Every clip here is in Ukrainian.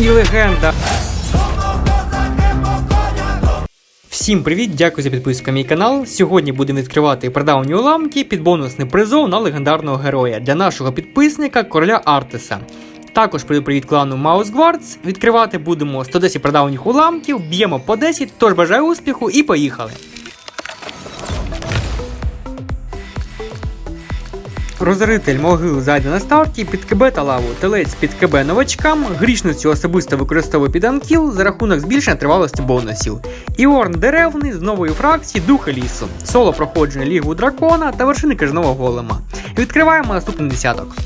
І легенда. Всім привіт, дякую за підписку на мій канал. Сьогодні будемо відкривати прадавні уламки під бонусний призов на легендарного героя для нашого підписника короля Артеса. Також привіт клану Маус Гвардс. Відкривати будемо 110 прадавніх уламків, б'ємо по 10, тож бажаю успіху і поїхали. Розоритель могил зайде на старті, під КБ та лаву, телець під КБ новачкам, грішницю особисто використовує під анкіл за рахунок збільшення тривалості бонусів. Іорн деревний з нової фракції Духи лісу, соло проходження Лігу дракона та вершини крижного голема. Відкриваємо наступний десяток.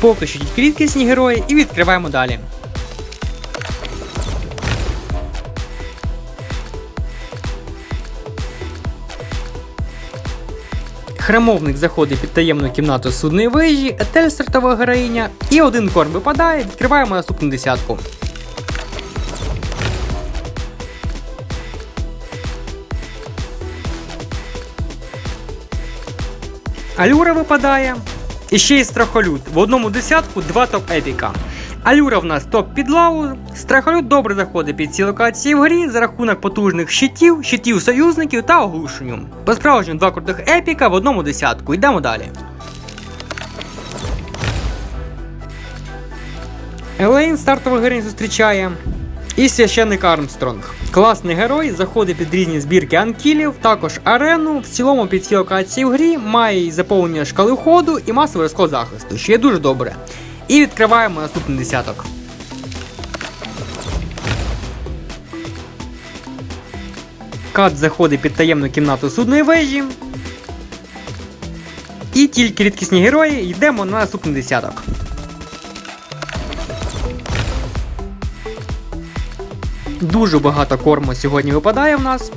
Поки що тільки рідкісні герої і відкриваємо далі. Храмовник заходить під таємну кімнату судної вежі, Етель стартова героїня, і один корм випадає, відкриваємо наступну десятку. Алюра випадає. І ще й страхолюд. В одному десятку два топ епіка. Алюра в нас топ під лаву. Страхолюд добре заходить під ці локації в грі за рахунок потужних щитів, щитів союзників та оглушенню. По справжньому два крутих епіка в одному десятку. Йдемо далі. Елейн стартовий героїнь зустрічає. І священник Армстронг. Класний герой, заходить під різні збірки анкілів, також арену. В цілому під ці локації в грі має і заповнення шкали ходу і масовий розклад захисту, що є дуже добре. І відкриваємо наступний десяток. Кат заходить під таємну кімнату судної вежі. І тільки рідкісні герої йдемо на наступний десяток. Дуже багато корму сьогодні випадає в нас.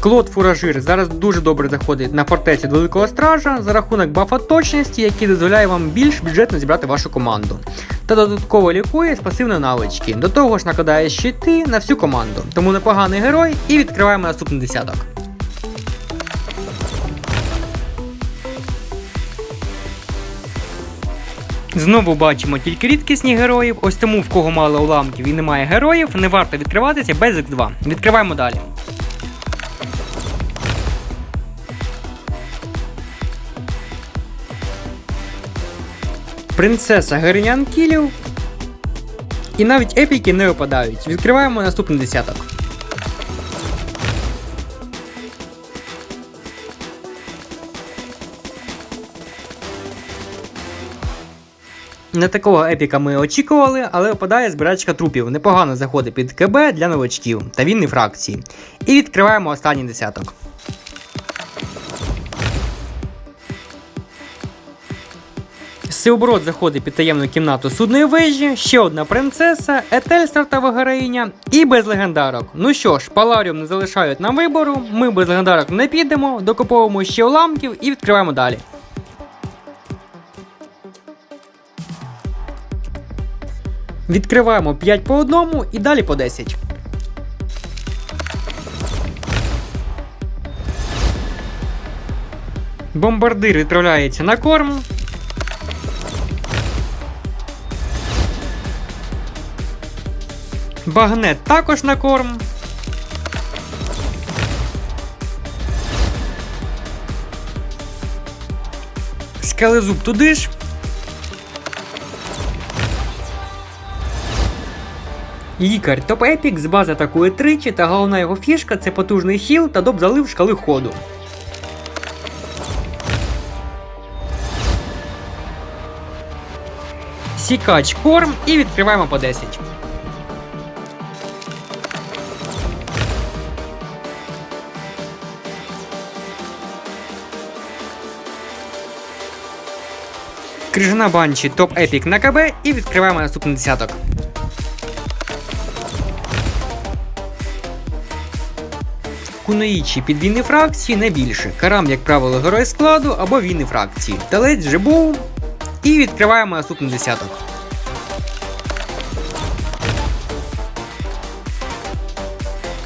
Клод Фуражир зараз дуже добре заходить на фортеці Великого Стража за рахунок бафа точності, який дозволяє вам більш бюджетно зібрати вашу команду. Та додатково лікує з пасивної навички. До того ж накладає щити на всю команду. Тому непоганий герой і відкриваємо наступний десяток. Знову бачимо тільки рідкісні героїв, ось тому в кого мало уламків і немає героїв, не варто відкриватися без X2. Відкриваємо далі. Принцеса Героїня Кілів. І навіть епіки не випадають. Відкриваємо наступний десяток. Не такого епіка ми очікували, але випадає збирачка трупів. Непогано заходить під КБ для новачків та вільні фракції. І відкриваємо останній десяток. Сеоборот заходить під таємну кімнату судної вежі, ще одна принцеса, Етель стартова героїня і без легендарок. Ну що ж, Паларіум не залишають нам вибору, ми без легендарок не підемо, докуповуємо ще уламків і відкриваємо далі. Відкриваємо 5 по одному і далі по 10. Бомбардир відправляється на корм. Багнет також на корм. Скелезуб туди ж. Лікар топ епік з бази атакує тричі, та головна його фішка це потужний хіл та доп залив шкали ходу. Сікач корм і відкриваємо по 10. Крижана банчі топ епік на КБ і відкриваємо наступний десяток. Куноїчі під війни фракції не більше. Карам, як правило, герой складу або війни фракції. Телець вже був. І відкриваємо наступний десяток.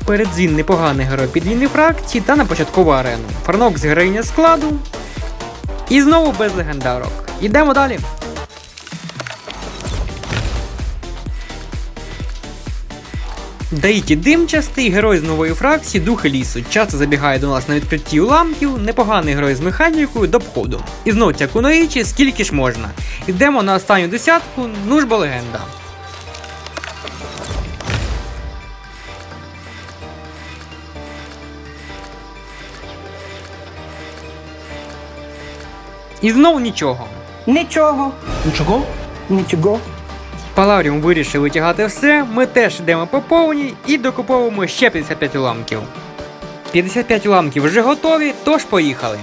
Передзін непоганий герой підвійної фракції та на початкову арену. Фарнок з героїня складу. І знову без легендарок. Ідемо далі. Даїті димчастий, герой з нової фракції Духи лісу. Часто забігає до нас на відкритті уламків, непоганий герой з механікою до входу. І знов ця куноїчі, скільки ж можна. Йдемо на останню десятку, ну ж бо легенда. І знову нічого. Нічого. Нічого? Нічого. Паларіум вирішив витягати все, ми теж йдемо по повній і докуповуємо ще 55 уламків. 55 уламків вже готові, тож поїхали.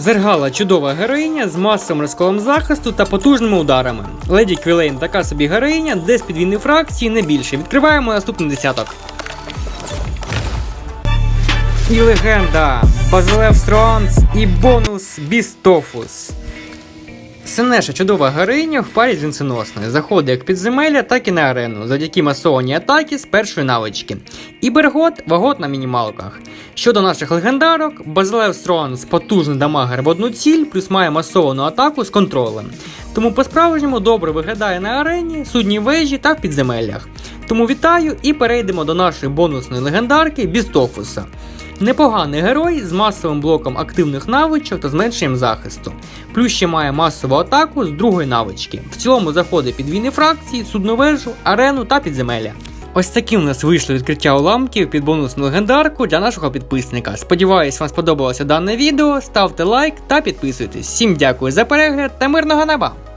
Зергала чудова героїня з масовим розколом захисту та потужними ударами. Леді Квілейн така собі героїня, десь з підвійної фракції не більше. Відкриваємо наступний десяток. І легенда Базилев Стронс і бонус Бістофус. Синеша чудова героїня в парі з вінценосною. Заходить як підземелля, так і на арену, завдяки масованій атаки з першої навички. І Бергот вагот на мінімалках. Щодо наших легендарок, Базилев Стронц потужний дамагер в одну ціль, плюс має масовану атаку з контролем. Тому по-справжньому добре виглядає на арені, судній вежі та в підземеллях. Тому вітаю і перейдемо до нашої бонусної легендарки Бістофуса. Непоганий герой з масовим блоком активних навичок та зменшенням захисту. Плюс ще має масову атаку з другої навички. В цілому заходить під війни фракції, судновежу, арену та підземелля. Ось таким у нас вийшло відкриття уламків під бонусну легендарку для нашого підписника. Сподіваюсь, вам сподобалося дане відео. Ставте лайк та підписуйтесь. Всім дякую за перегляд та мирного неба!